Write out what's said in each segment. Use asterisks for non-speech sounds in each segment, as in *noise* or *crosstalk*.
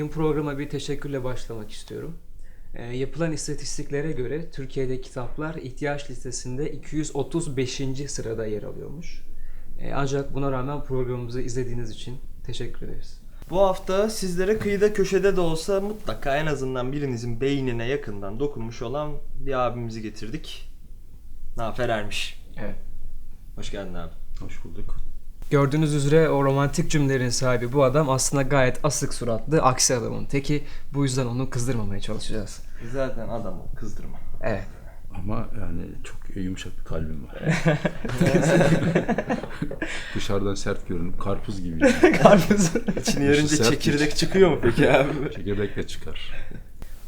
Bugün programa bir teşekkürle başlamak istiyorum. Ee, yapılan istatistiklere göre Türkiye'de kitaplar ihtiyaç listesinde 235. sırada yer alıyormuş. Ee, ancak buna rağmen programımızı izlediğiniz için teşekkür ederiz. Bu hafta sizlere kıyıda köşede de olsa mutlaka en azından birinizin beynine yakından dokunmuş olan bir abimizi getirdik. Nafer Ermiş. Evet. Hoş geldin abi. Hoş bulduk. Gördüğünüz üzere o romantik cümlelerin sahibi bu adam aslında gayet asık suratlı, aksi adamın teki. Bu yüzden onu kızdırmamaya çalışacağız. Zaten adamı kızdırma. Evet. Ama yani çok yumuşak bir kalbim var. *laughs* Dışarıdan sert görünüp karpuz gibi. *laughs* Karpuz. İçini yarınca çekirdek çıkıyor mu peki *laughs* abi? Çekirdek de çıkar.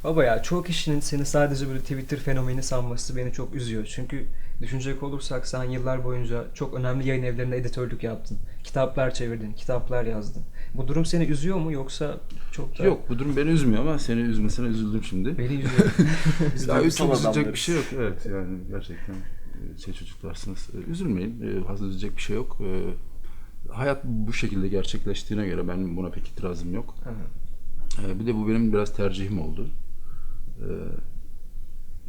Baba ya çoğu kişinin seni sadece böyle Twitter fenomeni sanması beni çok üzüyor. Çünkü düşünecek olursak sen yıllar boyunca çok önemli yayın evlerinde editörlük yaptın. Kitaplar çevirdin, kitaplar yazdın. Bu durum seni üzüyor mu yoksa çok da... Yok bu durum beni üzmüyor ama seni üzmesine üzüldüm şimdi. Beni üzüyor. Biz Daha çok üzülecek bir şey yok. Evet yani gerçekten e, şey çocuklarsınız. E, Üzülmeyin. E, Fazla üzülecek bir şey yok. Hayat bu şekilde gerçekleştiğine göre ben buna pek itirazım yok. Evet. Bir de bu benim biraz tercihim oldu.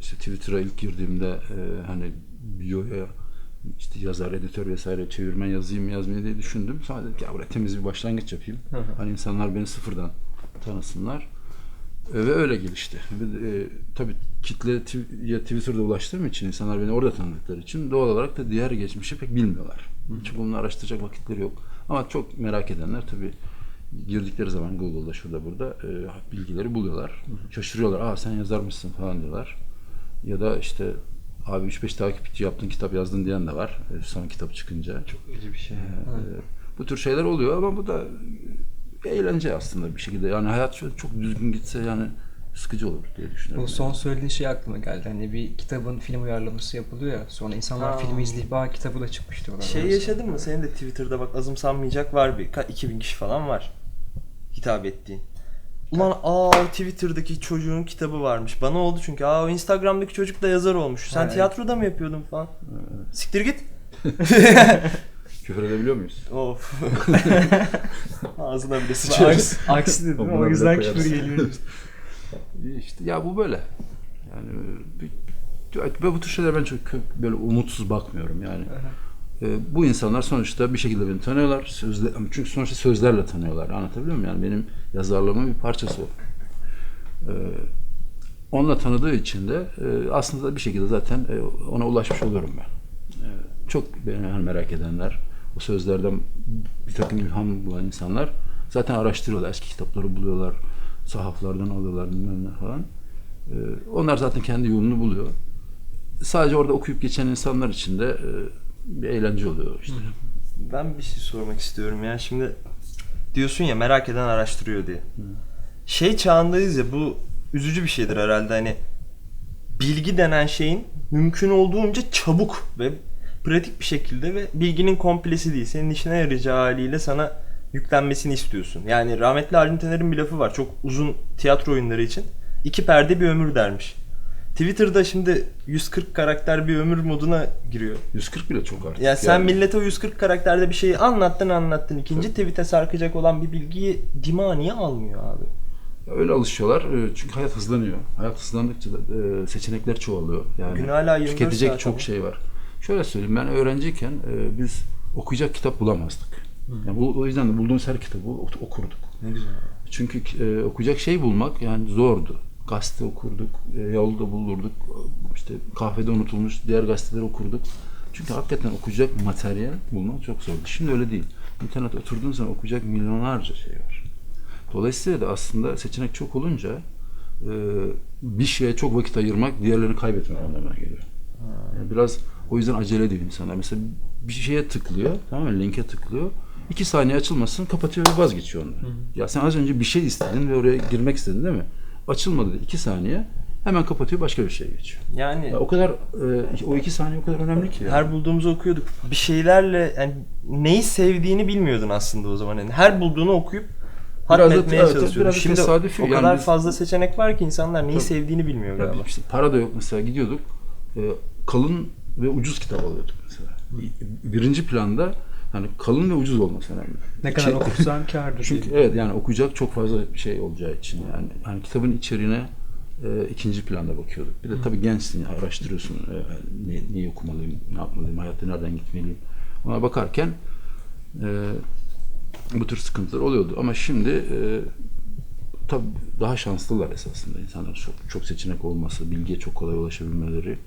İşte Twitter'a ilk girdiğimde hani bio'ya işte yazar, editör vesaire çevirmen yazayım mı yazmayayım diye düşündüm. Ki ya buraya temiz bir başlangıç yapayım. Hı hı. Hani insanlar beni sıfırdan tanısınlar. E, ve öyle gelişti. Ve, e, tabii kitle ya Twitter'da ulaştığım için insanlar beni orada tanıdıkları için doğal olarak da diğer geçmişi pek bilmiyorlar. Çünkü bunu araştıracak vakitleri yok. Ama çok merak edenler tabii girdikleri zaman Google'da şurada burada e, bilgileri buluyorlar. Şaşırıyorlar. Aa sen yazarmışsın falan diyorlar. Ya da işte abi 3-5 takipçi yaptın kitap yazdın diyen de var. E, son kitap çıkınca. Çok acı bir şey. E, bu tür şeyler oluyor ama bu da eğlence aslında bir şekilde. Yani hayat şöyle çok düzgün gitse yani sıkıcı olur diye düşünüyorum. Bu son söylediğin şey aklıma geldi. Hani bir kitabın film uyarlaması yapılıyor ya. Sonra insanlar Ha. filmi izleyip aa kitabı da çıkmış diyorlar. Şey Orası. yaşadın mı? Senin de Twitter'da bak azımsanmayacak var bir. Ka- 2000 kişi falan var. Hitap ettiğin. Ulan aa o Twitter'daki çocuğun kitabı varmış. Bana oldu çünkü. Aa o Instagram'daki çocuk da yazar olmuş. Sen evet. tiyatroda mı yapıyordun falan? Siktir git. *laughs* Küfür edebiliyor muyuz? Of. *laughs* Ağzına bile sıçıyoruz. Aksi, dedim Buna o bile yüzden koyarız. küfür geliyor. *laughs* İşte ya bu böyle. Yani bir, bu tür şeyler ben çok kö- böyle umutsuz bakmıyorum yani. E, bu insanlar sonuçta bir şekilde beni tanıyorlar. Sözle, çünkü sonuçta sözlerle tanıyorlar. Anlatabiliyor muyum? Yani benim yazarlığımın bir parçası o. E, onunla tanıdığı için de e, aslında bir şekilde zaten e, ona ulaşmış oluyorum ben. E, çok beni hani merak edenler, o sözlerden bir takım ilham bulan insanlar zaten araştırıyorlar. Eski kitapları buluyorlar, sahaflardan alıyorlar bilmem ne falan. E, onlar zaten kendi yolunu buluyor. Sadece orada okuyup geçen insanlar için de e, bir eğlence oluyor işte. Ben bir şey sormak istiyorum ya. Şimdi diyorsun ya merak eden araştırıyor diye. Şey çağındayız ya bu üzücü bir şeydir herhalde hani bilgi denen şeyin mümkün olduğunca çabuk ve pratik bir şekilde ve bilginin komplesi değil. Senin işine yarayacağı haliyle sana yüklenmesini istiyorsun. Yani rahmetli Halim Taner'in bir lafı var çok uzun tiyatro oyunları için. iki perde bir ömür dermiş. Twitter'da şimdi 140 karakter bir ömür moduna giriyor. 140 bile çok artık. Ya sen yani. millete o 140 karakterde bir şeyi anlattın anlattın. İkinci tweet'e sarkacak olan bir bilgiyi dima niye almıyor abi? Öyle alışıyorlar. E, Çünkü hayat hızlanıyor. Hayat hızlandıkça da e, seçenekler çoğalıyor. Yani Gün hala 24 tüketecek saat çok şey var. Şöyle söyleyeyim ben öğrenciyken e, biz okuyacak kitap bulamazdık. Yani bu, o yüzden de bulduğumuz her kitabı ok- okurduk. Ne güzel. Çünkü e, okuyacak şey bulmak yani zordu. Gazete okurduk, e, yolda bulurduk, işte kahvede unutulmuş diğer gazeteleri okurduk. Çünkü hakikaten okuyacak materyal bulmak çok zordu. Şimdi öyle değil. İnternete oturduğun zaman okuyacak milyonlarca şey var. Dolayısıyla da aslında seçenek çok olunca e, bir şeye çok vakit ayırmak diğerlerini kaybetmek anlamına geliyor. Yani biraz o yüzden acele ediyor insanlar. Mesela bir şeye tıklıyor, tamam mı? Linke tıklıyor. İki saniye açılmasın, kapatıyor ve vazgeçiyor ondan. Ya sen az önce bir şey istedin ve oraya girmek istedin değil mi? Açılmadı dedi. iki saniye. Hemen kapatıyor, başka bir şeye geçiyor. Yani Ya o kadar, e, o iki saniye o kadar önemli ki. yani. her bulduğumuzu okuyorduk. Bir şeylerle yani neyi sevdiğini bilmiyordun aslında o zaman. Yani her bulduğunu okuyup da- hatmetmeye evet, çalışıyordun. biraz da Şimdi tesadüfi. o Yani kadar biz- fazla seçenek var ki insanlar neyi Tabii. sevdiğini bilmiyor galiba. işte para da yok mesela gidiyorduk. e, kalın ve ucuz kitap alıyorduk mesela. Birinci planda hani kalın ve ucuz olması önemli. Ne kadar İçi- okursan *laughs* kârdır. Çünkü diye. evet yani okuyacak çok fazla şey olacağı için yani hani kitabın içeriğine e, ikinci planda bakıyorduk. Bir de tabii gençsin, araştırıyorsun. E, ne, neyi okumalıyım, ne yapmalıyım, hayatta nereden gitmeliyim. Ona bakarken e, bu tür sıkıntılar oluyordu. Ama şimdi e, tabii daha şanslılar esasında. İnsanlar çok, çok seçenek olması, bilgiye çok kolay ulaşabilmeleri.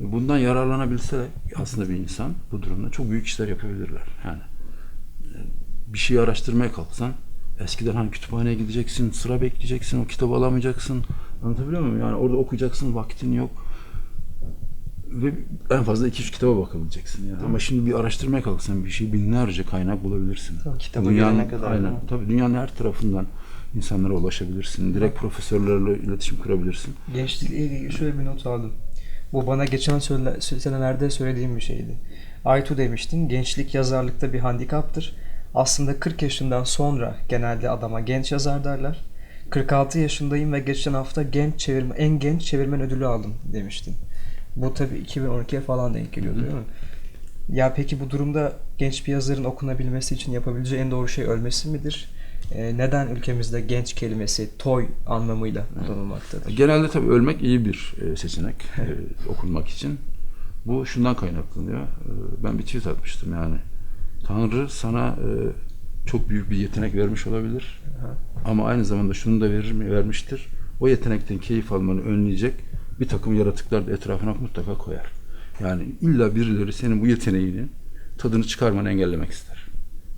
E, Bundan yararlanabilse aslında bir insan bu durumda çok büyük işler yapabilirler. Yani bir şeyi araştırmaya kalksan eskiden hani kütüphaneye gideceksin, sıra bekleyeceksin, o kitabı alamayacaksın. Anlatabiliyor muyum? Yani orada okuyacaksın, vaktin yok. Ve en fazla iki üç kitaba bakabileceksin yani. Ama şimdi bir araştırmaya kalksan bir şey binlerce kaynak bulabilirsin. Kitaba gelene kadar, Aynen. mi? Tabii dünyanın her tarafından insanlara ulaşabilirsin. Direkt profesörlerle iletişim kurabilirsin. Gençlikle ilgili şöyle bir not aldım. Bu bana geçen söyle- senelerde söylediğim bir şeydi. Aytu demiştin, gençlik yazarlıkta bir handikaptır. Aslında 40 yaşından sonra genelde adama genç yazar derler. 46 yaşındayım ve geçen hafta genç çevirmen, en genç çevirmen ödülü aldım demiştin. Bu tabii 2012'ye falan denk geliyor değil mi? Ya peki bu durumda genç bir yazarın okunabilmesi için yapabileceği en doğru şey ölmesi midir? Ee, neden ülkemizde genç kelimesi toy anlamıyla kullanılmaktadır? Genelde tabii ölmek iyi bir e, seçenek e, okunmak için. Bu şundan kaynaklanıyor. E, Ben bir tweet atmıştım yani. Tanrı sana e, çok büyük bir yetenek vermiş olabilir. Ama aynı zamanda şunu da verir mi vermiştir. O yetenekten keyif almanı önleyecek bir takım yaratıklar da etrafına mutlaka koyar. Yani illa birileri senin bu yeteneğini tadını çıkarmanı engellemek ister.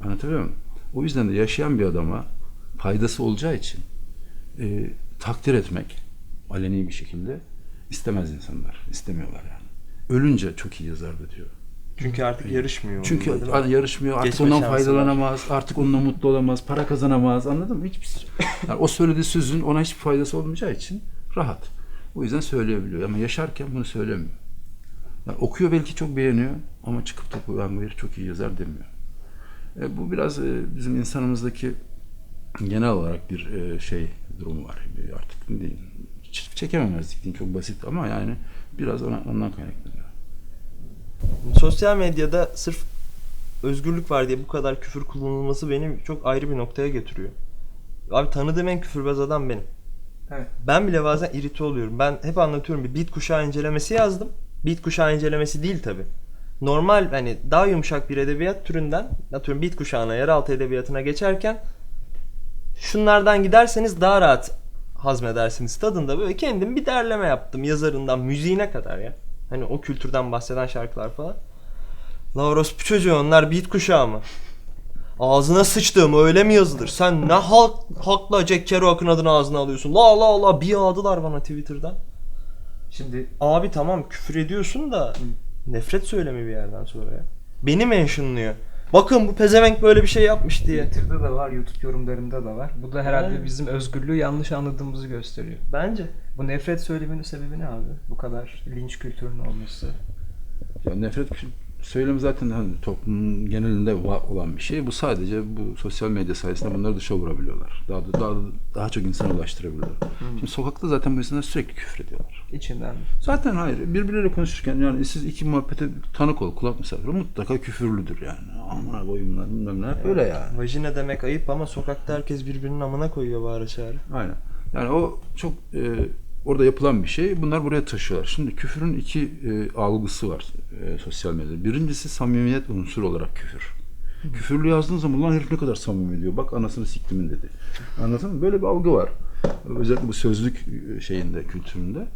Anlatabiliyor muyum? O yüzden de yaşayan bir adama faydası olacağı için e, takdir etmek aleni bir şekilde istemez insanlar. istemiyorlar yani. Ölünce çok iyi yazardı diyor. Çünkü artık yarışmıyor. Çünkü onunla, yarışmıyor, artık Geçme ondan faydalanamaz, artık onunla mutlu olamaz, para kazanamaz anladın mı? Hiçbir yani o söylediği sözün ona hiçbir faydası olmayacağı için rahat. O yüzden söyleyebiliyor ama yaşarken bunu söylemiyor. Yani okuyor belki çok beğeniyor ama çıkıp da ben bu herif çok iyi yazar demiyor. E, bu biraz e, bizim insanımızdaki genel olarak bir e, şey durumu var. Bir artık ne diyeyim, çekememezlik diyeyim çok basit ama yani biraz ona, ondan kaynaklanıyor. Sosyal medyada sırf özgürlük var diye bu kadar küfür kullanılması beni çok ayrı bir noktaya getiriyor. Abi tanıdığım en küfürbaz adam benim. Evet. Ben bile bazen irite oluyorum. Ben hep anlatıyorum bir bit kuşağı incelemesi yazdım. Bit kuşağı incelemesi değil tabi. Normal hani daha yumuşak bir edebiyat türünden atıyorum bit kuşağına yeraltı edebiyatına geçerken şunlardan giderseniz daha rahat hazmedersiniz tadında böyle kendim bir derleme yaptım yazarından müziğine kadar ya. Hani o kültürden bahseden şarkılar falan. La orospu çocuğu onlar beat kuşağı mı? Ağzına sıçtığım öyle mi yazılır? Sen ne halk, hakla Jack Kerouac'ın adını ağzına alıyorsun? La la la bir yağdılar bana Twitter'dan. Şimdi Abi tamam küfür ediyorsun da nefret söylemi bir yerden sonra ya. Beni mentionlıyor. Bakın bu pezevenk böyle bir şey yapmış diye. Twitter'da da var, YouTube yorumlarında da var. Bu da herhalde Aynen. bizim özgürlüğü yanlış anladığımızı gösteriyor. Bence. Bu nefret söylemenin sebebi ne abi? Bu kadar linç kültürünün olması. Ya nefret söylemi zaten hani toplumun genelinde olan bir şey. Bu sadece bu sosyal medya sayesinde bunları dışa vurabiliyorlar. Daha da, daha, daha çok insana ulaştırabiliyorlar. Şimdi sokakta zaten bu insanlar sürekli küfür ediyorlar. İçinden. Zaten hayır. Birbirleriyle konuşurken yani siz iki muhabbete tanık ol, kulak misafiri mutlaka küfürlüdür yani. Amına koyayım lan bilmem ne. Hep Öyle yani. Vajina demek ayıp ama sokakta herkes birbirinin amına koyuyor bağıra çağrı. Aynen. Yani o çok e, orada yapılan bir şey. Bunlar buraya taşıyorlar. Şimdi küfürün iki e, algısı var e, sosyal medyada. Birincisi samimiyet unsuru olarak küfür. Küfürlü yazdığın zaman lan herif ne kadar samimi diyor. Bak anasını siktimin dedi. Anladın mı? Böyle bir algı var. Özellikle bu sözlük e, şeyinde, kültüründe.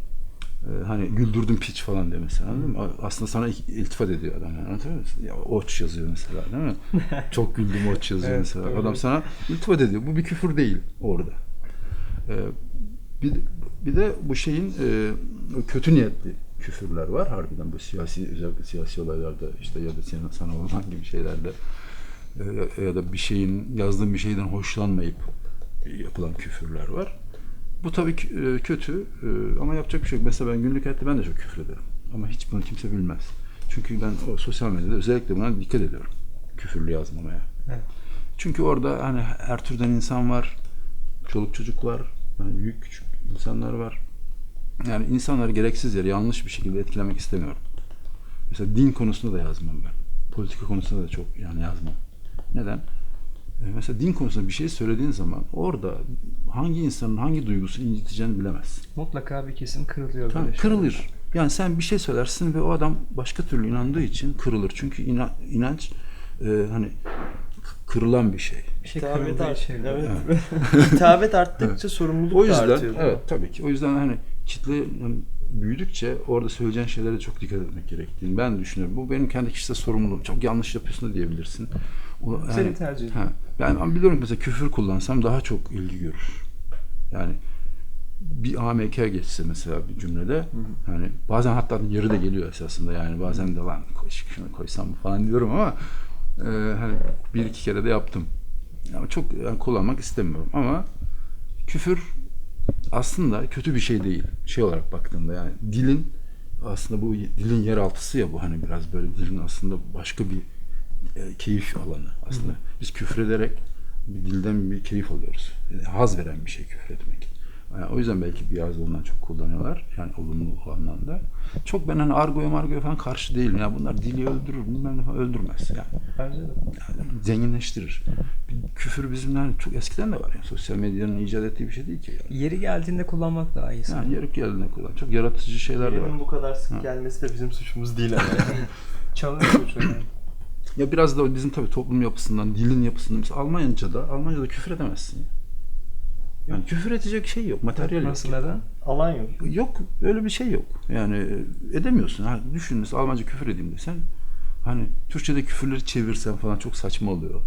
E, hani güldürdüm piç falan diye mesela anladın mı? Aslında sana iltifat ediyor adam yani anlatabiliyor musun? Ya oç yazıyor mesela değil mi? *laughs* Çok güldüm oç yazıyor Evet, mesela. doğru. Adam sana iltifat ediyor. Bu bir küfür değil orada. Ee, bir, bir de bu şeyin e, kötü niyetli küfürler var harbiden bu siyasi özellikle siyasi olaylarda işte ya da senin sana olan gibi şeylerde e, ya da bir şeyin yazdığın bir şeyden hoşlanmayıp yapılan küfürler var. Bu tabii ki, e, kötü e, ama yapacak bir şey yok. Mesela ben günlük hayatta ben de çok küfür ederim. Ama hiç bunu kimse bilmez. Çünkü ben o sosyal medyada özellikle buna dikkat ediyorum. Küfürlü yazmamaya. Evet. Çünkü orada hani her türden insan var. Çoluk çocuk var. Yani büyük küçük insanlar var. Yani insanları gereksiz yere yanlış bir şekilde etkilemek istemiyorum. Mesela din konusunda da yazmam ben. politika konusunda da çok yani yazmam. Neden? E, mesela din konusunda bir şey söylediğin zaman orada hangi insanın hangi duygusunu inciteceğini bilemezsin. Mutlaka bir kesim kırılıyor Tamam, böyle şeyler. kırılır. Yani sen bir şey söylersin ve o adam başka türlü inandığı için kırılır. Çünkü ina- inanç e, hani kırılan bir şey. Bir şey Hitabet, art- şey. evet. *laughs* Hitabet arttıkça sorumluluk O da yüzden artıyor. evet tabii ki. O yüzden hani kitle yani büyüdükçe orada söyleyeceğin şeylere çok dikkat etmek gerektiğini ben düşünüyorum. Bu benim kendi kişisel sorumluluğum. Çok yanlış yapıyorsun da diyebilirsin. O, Senin tercihin. Yani ben biliyorum ki mesela küfür kullansam daha çok ilgi görür. Yani bir AMK geçse mesela bir cümlede hani bazen hatta yeri de geliyor esasında yani bazen de lan koy, şunu koysam falan diyorum ama e, hani bir iki kere de yaptım. Yani çok yani kullanmak istemiyorum ama küfür aslında kötü bir şey değil. Şey olarak baktığında yani dilin aslında bu dilin yeraltısı ya bu hani biraz böyle dilin aslında başka bir e, keyif alanı aslında. Biz küfrederek bir dilden bir keyif alıyoruz. Yani haz veren bir şey küfretmek. Yani o yüzden belki biraz ondan çok kullanıyorlar. Yani olumlu anlamda. Çok ben hani argoya margoya falan karşı değilim. Ya bunlar dili öldürür, bilmem ne falan öldürmez. Yani Bence de. yani zenginleştirir. Bir küfür bizim yani çok eskiden de var yani sosyal medyanın icat ettiği bir şey değil ki. Yani, Yeri geldiğinde kullanmak daha iyi. yani yarık geldiğine kullan. Çok yaratıcı şeyler de var. Bu kadar sık gelmesi de bizim suçumuz değil ama. yani. Çalınıyor suçu yani. Ya biraz da bizim tabii toplum yapısından, dilin yapısından. Mesela Almanca'da, Almanca'da küfür edemezsin. Yani küfür edecek şey yok, materyal yok. Nasıl neden? Alan yok. Yok, öyle bir şey yok. Yani e, edemiyorsun. Ha, düşün mesela Almanca küfür edeyim desen, hani Türkçe'de küfürleri çevirsen falan çok saçma oluyor.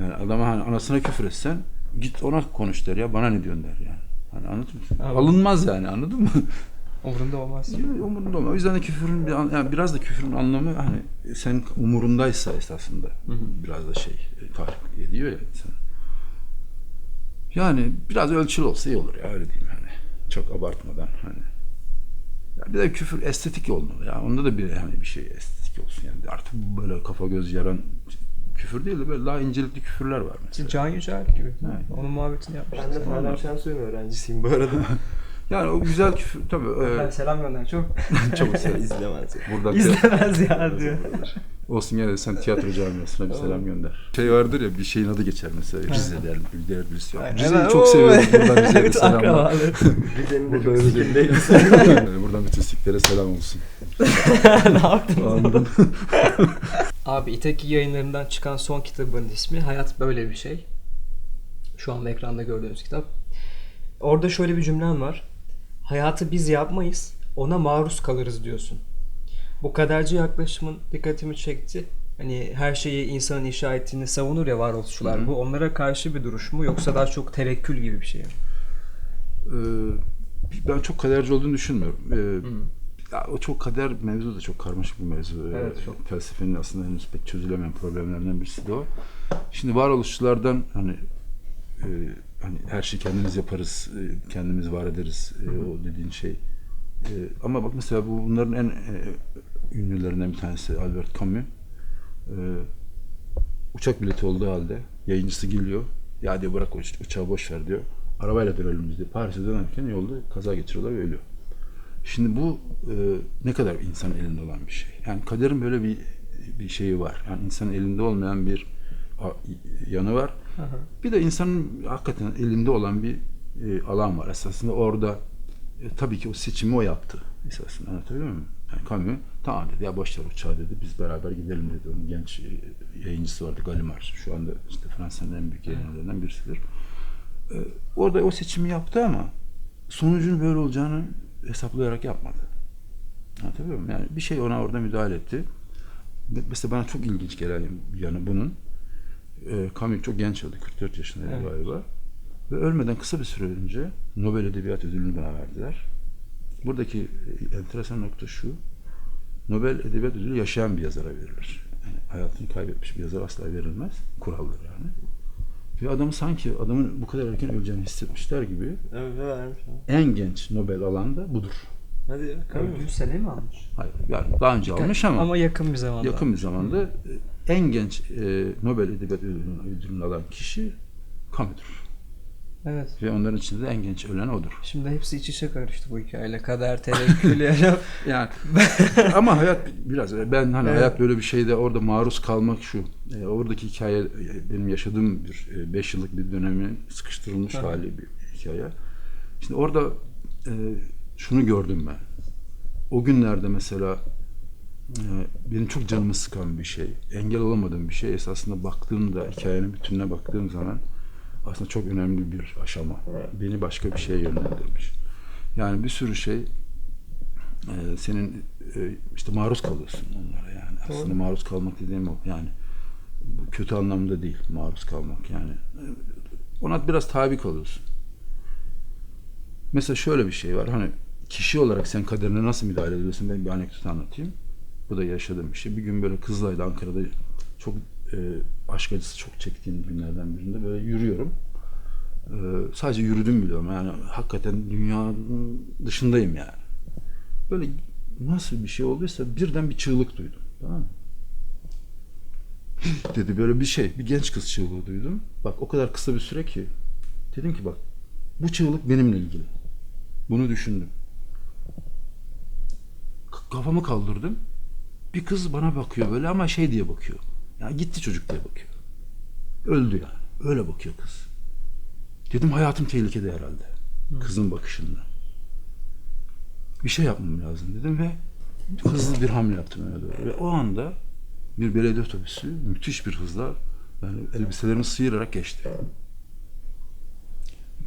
Yani adama hani anasına küfür etsen, git ona konuş der ya, bana ne diyorsun der yani. Hani anladın mı? Anladım. Alınmaz yani anladın mı? Umurunda olmaz. Yok, umurunda olmaz. O yüzden de küfürün bir an- yani biraz da küfürün anlamı hani sen umurundaysa esasında biraz da şey e, tahrik ediyor ya insan. Yani biraz ölçülü olsa iyi olur ya öyle diyeyim hani. Çok abartmadan hani. Ya bir de küfür estetik olmalı ya. Onda da bir hani bir şey estetik olsun yani. Artık böyle kafa göz yaran küfür değil de böyle daha incelikli küfürler var mesela. Can Yücel gibi. Evet. Onun muhabbetini yapmıştık. Ben de Ferdem Şensoy'un öğrencisiyim bu arada. *laughs* Yani o güzel küfür tabii. Ben E, selam gönder çok. *laughs* çok selam. İzlemez. Buradan İzlemez ya diyor. Olsun gene sen tiyatro camiasına bir selam gönder. Şey vardır ya bir şeyin adı geçer mesela Rize der, bir der birisi yok. Aynen. Rize'yi çok seviyorum. Buradan Rize'ye selamlar. *laughs* Rize'nin de Burada çok sikindeyiz. Yani Buradan bütün siklere selam olsun. *laughs* ne yaptın? Abi İtaki yayınlarından çıkan son kitabın ismi Hayat Böyle Bir Şey. Şu anda ekranda gördüğünüz kitap. Orada şöyle bir cümlem var. Hayatı biz yapmayız, ona maruz kalırız diyorsun. Bu kaderci yaklaşımın dikkatimi çekti. Hani her şeyi insanın inşa ettiğini savunur ya varoluşçular. Hı hı. Bu onlara karşı bir duruş mu yoksa daha çok tevekkül gibi bir şey mi? Ee, ben çok kaderci olduğunu düşünmüyorum. Ee, ya, o çok kader mevzu da çok karmaşık bir mevzu. Ee, Evet, çok. Felsefenin aslında henüz pek çözülemeyen problemlerden birisi de o. Şimdi varoluşçulardan hani e, hani her şeyi kendimiz yaparız, e, kendimiz var ederiz e, o dediğin şey. E, ama bak mesela bu bunların en ünlülerinden bir tanesi Albert Camus. Uçak bileti olduğu halde yayıncısı geliyor. Ya diyor bırak uçağı boş ver diyor. Arabayla dönelim biz diyor. Paris'e dönerken yolda kaza geçiriyorlar ve ölüyor. Şimdi bu e, ne kadar insanın elinde olan bir şey. Yani kaderin böyle bir bir şeyi var. Yani insanın elinde olmayan bir yanı var. Bir de insanın hakikaten elinde olan bir e, alan var. Esasında orada e, tabii ki o seçimi o yaptı. Esasında anlatabiliyor muyum? Yani Camus tamam dedi ya boş ver uçağı dedi biz beraber gidelim dedi. Onun genç e, yayıncısı vardı Gallimard. Şu anda işte Fransa'nın en büyük yayıncılarından birisidir. E, orada o seçimi yaptı ama sonucun böyle olacağını hesaplayarak yapmadı. Anlatabiliyor muyum? Yani bir şey ona orada müdahale etti. Mesela bana çok ilginç gelen yanı bunun. E, Camus çok genç öldü. 44 yaşındaydı Evet. galiba. Ve ölmeden kısa bir süre önce Nobel Edebiyat Ödülünü bana verdiler. Buradaki e, enteresan nokta şu. Nobel Edebiyat Ödülü yaşayan bir yazara verilir. Yani hayatını kaybetmiş bir yazara asla verilmez. Kuraldır yani. Ve adamı sanki adamın bu kadar erken öleceğini hissetmişler gibi Evet en genç Nobel alan da budur. Hadi ya. Öldüğü sene mi almış? Hayır, yani daha önce almış ama, Ama yakın bir zamanda. yakın bir zamanda e, en genç e, Nobel Edebiyat Ödülünü, ödülünü alan kişi Camus'dur. Evet. Ve onların içinde de en genç ölen odur. Şimdi hepsi iç içe karıştı bu hikayeyle. Kader, tevekkül, *laughs* ya. Yani *laughs* ama hayat biraz ben hani Evet. hayat böyle bir şeyde orada maruz kalmak şu. E, oradaki hikaye e, benim yaşadığım bir 5 yıllık bir dönemin sıkıştırılmış Hı. hali bir hikaye. Şimdi orada e, şunu gördüm ben. O günlerde mesela e, benim çok canımı sıkan bir şey, engel olamadığım bir şey esasında baktığımda hikayenin bütününe baktığım zaman aslında çok önemli bir aşama. Beni başka bir şeye yönlendirmiş. Yani bir sürü şey e, senin e, işte maruz kalıyorsun onlara yani. Aslında maruz kalmak dediğim o. Yani bu kötü anlamda değil maruz kalmak yani. Ona biraz tabi kalıyorsun. Mesela şöyle bir şey var. Hani kişi olarak sen kaderine nasıl müdahale ediyorsun? Ben bir anekdot anlatayım. Bu da yaşadığım bir. Bir gün böyle Kızılay'da Ankara'da çok e, aşk acısı çok çektiğim günlerden birinde böyle yürüyorum. E, sadece yürüdüm biliyorum. Yani hakikaten dünyanın dışındayım yani. Böyle nasıl bir şey olduysa birden bir çığlık duydum. Tamam *laughs* dedi böyle bir şey. Bir genç kız çığlığı duydum. Bak o kadar kısa bir süre ki. Dedim ki bak bu çığlık benimle ilgili. Bunu düşündüm. Kafamı kaldırdım. Bir kız bana bakıyor böyle ama şey diye bakıyor. Ya gitti çocuk diye bakıyor. Öldü yani. Öyle bakıyor kız. Dedim hayatım tehlikede herhalde. Kızın bakışında. Bir şey yapmam lazım dedim ve hızlı bir hamle yaptım öne doğru. Ve o anda bir belediye otobüsü müthiş bir hızla yani elbiselerimi sıyırarak geçti.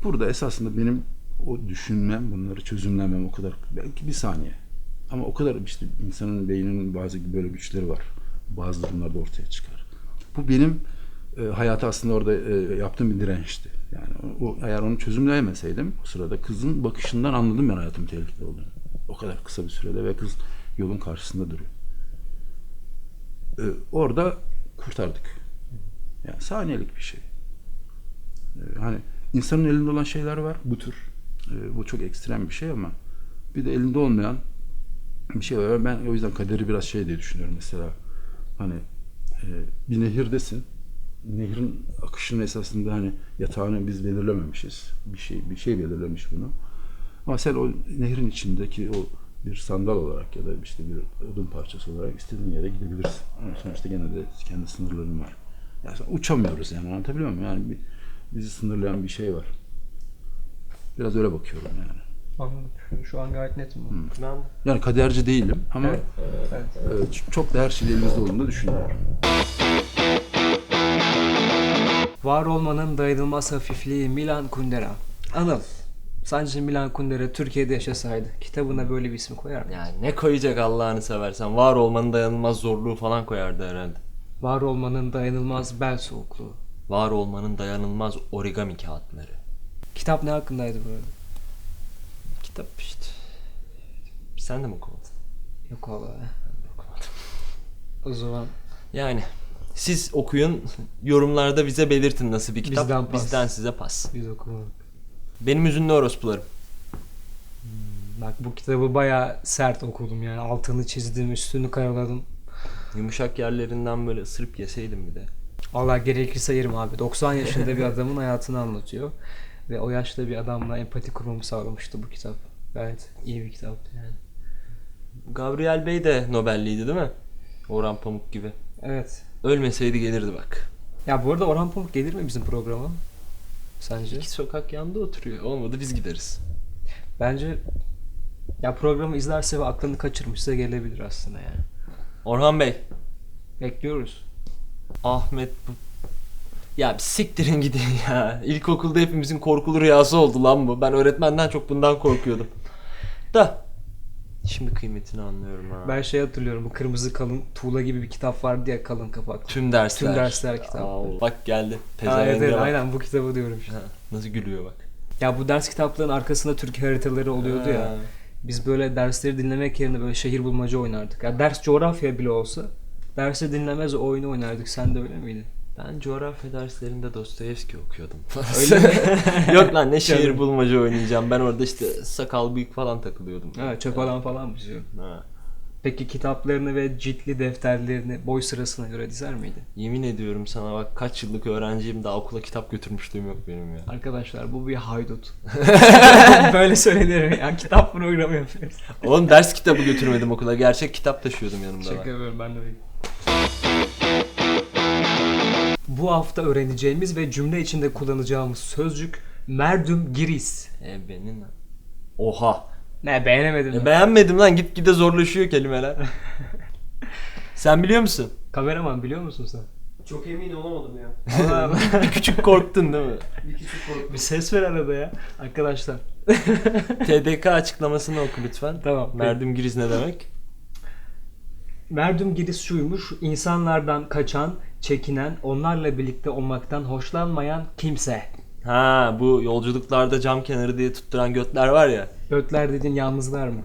Burada esasında benim o düşünmem, bunları çözümlemem o kadar belki bir saniye. Ama o kadar işte insanın beyninin bazı böyle güçleri var. Bazı durumlarda ortaya çıkar. Bu benim e, hayata aslında orada e, yaptığım bir dirençti. Yani o, eğer onu çözümleyemeseydim o sırada kızın bakışından anladım ben hayatımın tehlikede olduğunu. O kadar kısa bir sürede ve kız yolun karşısında duruyor. E, orada kurtardık. Yani saniyelik bir şey. E, hani insanın elinde olan şeyler var bu tür. E, bu çok ekstrem bir şey ama bir de elinde olmayan bir şey var. Ben o yüzden kaderi biraz şey diye düşünüyorum mesela. Hani e, bir nehirdesin. Nehrin akışının esasında hani yatağını biz belirlememişiz. Bir şey bir şey belirlemiş bunu. Ama sen o nehrin içindeki o bir sandal olarak ya da işte bir odun parçası olarak istediğin yere gidebilirsin. Ama sonuçta gene de kendi sınırların var. Yani uçamıyoruz yani anlatabiliyor muyum? Yani bir, bizi sınırlayan bir şey var. Biraz öyle bakıyorum yani. Anladım. Şu an gayet netim bu. Ben Yani kaderci değilim ama Evet. Evet. e, çok da her şey elimizde olduğunu düşünüyorum. Var olmanın dayanılmaz hafifliği Milan Kundera. Anıl, sence Milan Kundera Türkiye'de yaşasaydı kitabına böyle bir isim koyar mı? yani ne koyacak Allah'ını seversen. Var olmanın dayanılmaz zorluğu falan koyardı herhalde. Var olmanın dayanılmaz bel soğukluğu. Var olmanın dayanılmaz origami kağıtları. Kitap ne hakkındaydı bu arada? Kitap işte. Sen de mi okumadın? Yok valla. Okumadım. O zaman Yani siz okuyun, yorumlarda bize belirtin nasıl bir kitap. Bizden pas. Bizden size pas. biz okumadık. Benim üzünlü orospularım. Bak bu kitabı bayağı sert okudum yani. Altını çizdim, üstünü karaladım. Yumuşak yerlerinden böyle ısırıp yeseydim bir de. Allah gerekirse yerim abi. 90 yaşında bir adamın hayatını anlatıyor. Ve o yaşta bir adamla empati kurmamı sağlamıştı bu kitap. Gayet iyi bir kitaptı yani. Gabriel Bey de Nobel'liydi değil mi? Orhan Pamuk gibi. Evet. Ölmeseydi gelirdi bak. Ya bu arada Orhan Pamuk gelir mi bizim programa? Sence? İki sokak yanda oturuyor. Olmadı biz gideriz. Bence ya programı izlerse ve aklını kaçırmışsa gelebilir aslında yani. Orhan Bey. Bekliyoruz. Ahmet. Ya bir siktirin gidin ya. İlkokulda hepimizin korkulu rüyası oldu lan bu. Ben öğretmenden çok bundan korkuyordum. Da. Şimdi kıymetini anlıyorum ha. Ben şey hatırlıyorum bu kırmızı kalın tuğla gibi bir kitap vardı ya kalın kapaklı. Tüm dersler. Tüm dersler kitabı. Aa, bak geldi. Aa, evet, bak. aynen bu kitabı diyorum işte. Ha, nasıl gülüyor bak. Ya bu ders kitaplarının arkasında Türkiye haritaları oluyordu ya. Ha. Biz böyle dersleri dinlemek yerine böyle şehir bulmaca oynardık. Ya ders coğrafya bile olsa dersi dinlemez o oyunu oynardık. Sen de öyle miydin? Ben coğrafya derslerinde Dostoyevski okuyordum. *laughs* *laughs* Yok lan ne şehir bulmaca oynayacağım. Ben orada işte sakal büyük falan takılıyordum. Ha, çöp alan falan mı? Ha. Peki kitaplarını ve ciltli defterlerini boy sırasına göre dizer miydin? Yemin ediyorum sana bak kaç yıllık öğrenciyim daha okula kitap götürmüşlüğüm yok benim ya. Arkadaşlar bu bir haydut. *laughs* Böyle söylenir? Ya kitap programı yapıyoruz. Oğlum ders kitabı götürmedim okula. Gerçek kitap taşıyordum yanımda Şaka ben. yapıyorum ben de Bu hafta öğreneceğimiz ve cümle içinde kullanacağımız sözcük merdüm giris. E benim. Oha. Ne beğenemedim. E beğenmedim lan gitgide zorlaşıyor kelimeler. *laughs* Sen biliyor musun? Kameraman biliyor musun sen? Çok emin olamadım ya. *laughs* Bir küçük korktun değil mi? Bir küçük korku. bir ses ver arada ya. Arkadaşlar. *laughs* TDK açıklamasını oku lütfen. Tamam. Merdüm giriz ne demek? Merdüm giris şuymuş. insanlardan kaçan, çekinen, onlarla birlikte olmaktan hoşlanmayan kimse. Ha bu yolculuklarda cam kenarı diye tutturan götler var ya. Götler dediğin yalnızlar mı?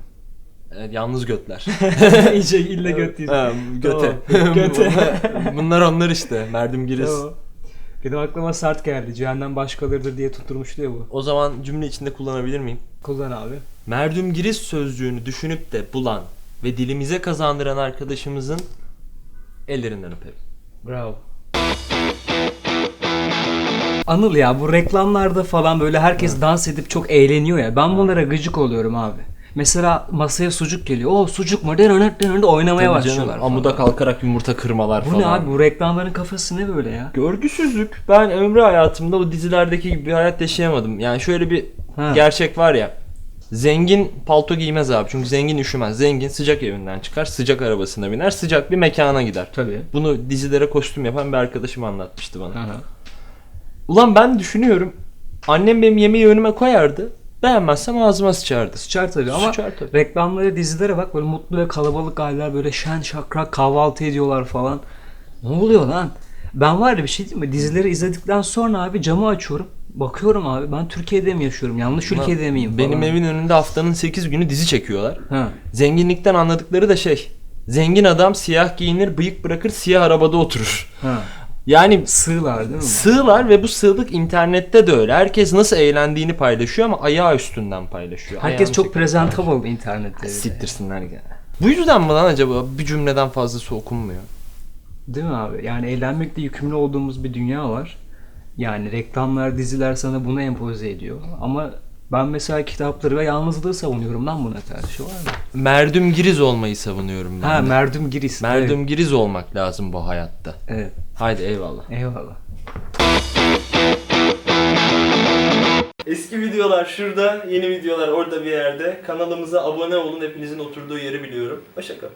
Evet, yalnız götler. *laughs* İyice ille göt değil. ha, göte. Tamam, *laughs* göte. *laughs* Bunlar onlar işte. Merdüm giriz. Tamam. Benim aklıma sert geldi. Cehennem başkalarıdır diye tutturmuştu ya bu. O zaman cümle içinde kullanabilir miyim? Kullan abi. Merdüm giriz sözcüğünü düşünüp de bulan ve dilimize kazandıran arkadaşımızın ellerinden öperim. Bravo. Anıl ya bu reklamlarda falan böyle herkes dans edip çok eğleniyor ya. Ben bunlara gıcık oluyorum abi. Mesela masaya sucuk geliyor. O sucuk mu? Dönönöt dönönöt oynamaya Tabii başlıyorlar. canım, falan. amuda kalkarak yumurta kırmalar Bu falan. ne abi? Bu reklamların kafası ne böyle ya? Görgüsüzlük. Ben ömrü hayatımda o dizilerdeki gibi bir hayat yaşayamadım. Yani şöyle bir Ha. gerçek var ya. Zengin palto giymez abi. Çünkü zengin üşümez. Zengin sıcak evinden çıkar, sıcak arabasına biner, sıcak bir mekana gider. Tabii. Bunu dizilere kostüm yapan bir arkadaşım anlatmıştı bana. Aha. Ulan ben düşünüyorum. Annem benim yemeği önüme koyardı. Beğenmezsem ağzıma sıçardı. Sıçar tabii ama Sıçar tabii. reklamları dizilere bak böyle mutlu ve kalabalık aileler böyle şen şakrak kahvaltı ediyorlar falan. Ne oluyor lan? Ben var ya bir şey diyeyim mi? Dizileri izledikten sonra abi camı açıyorum. Bakıyorum abi ben Türkiye'de mi yaşıyorum? Yanlış ülkede miyim? Benim falan. evin önünde haftanın 8 günü dizi çekiyorlar. Ha. Zenginlikten anladıkları da şey. Zengin adam siyah giyinir, bıyık bırakır, siyah arabada oturur. Ha. Yani Sığlar değil mi? sığlar ve bu sığlık internette de öyle. Herkes nasıl eğlendiğini paylaşıyor ama ayağı üstünden paylaşıyor. Herkes Ayağını çok presentable internette. Siktirsinler gene. Bu yüzden mi lan acaba bir cümleden fazlası okunmuyor? Değil mi abi? Yani eğlenmekle yükümlü olduğumuz bir dünya var. Yani reklamlar, diziler sana bunu empoze ediyor. Ama ben mesela kitapları ve yalnızlığı savunuyorum lan buna karşı var mı? Merdüm giriz olmayı savunuyorum ben. Ha de. Merdüm Giris. Merdüm giriz olmak lazım bu hayatta. Evet. Haydi eyvallah. Eyvallah. Eski videolar şurada, yeni videolar orada bir yerde. Kanalımıza abone olun. Hepinizin oturduğu yeri biliyorum. Hoşçakalın.